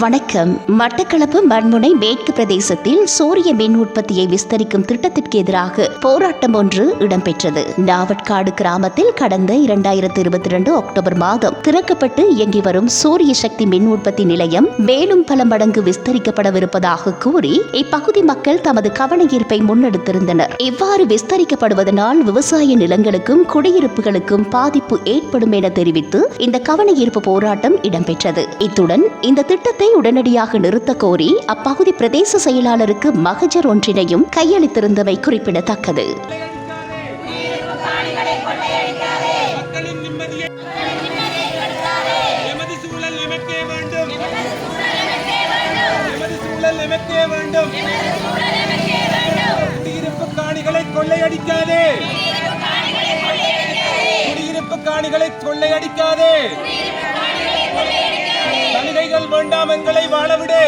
வணக்கம். மட்டக்களப்பு மண்முனை மேற்கு பிரதேசத்தில் சூரிய மின் உற்பத்தியை விஸ்தரிக்கும் திட்டத்திற்கு எதிராக போராட்டம் ஒன்று இடம்பெற்றது. நாவட்காடு கிராமத்தில் கடந்த இரண்டாயிரத்தி இருபத்தி இரண்டு அக்டோபர் மாதம் திறக்கப்பட்டு இயங்கி வரும் சூரிய சக்தி மின் உற்பத்தி நிலையம் மேலும் பல மடங்கு விஸ்தரிக்கப்படவிருப்பதாக கூறி இப்பகுதி மக்கள் தமது கவன ஈர்ப்பை முன்னெடுத்திருந்தனர். இவ்வாறு விஸ்தரிக்கப்படுவதனால் விவசாய நிலங்களுக்கும் குடியிருப்புகளுக்கும் பாதிப்பு ஏற்படும் என தெரிவித்து இந்த கவன ஈர்ப்பு போராட்டம் இடம்பெற்றது. இத்துடன் இந்த திட்டத்தை உடனடியாக நிறுத்த கோரி அப்பகுதி பிரதேச செயலாளருக்கு மகஜர் ஒன்றினையும் கையளித்திருந்தமை குறிப்பிடத்தக்கது. குடியிருப்பு காணிகளை கொள்ளையடிக்காதே. குடியிருப்பு காணிகளை கொள்ளையடிக்காதே. வேண்டாம் எங்களை வாழவிடு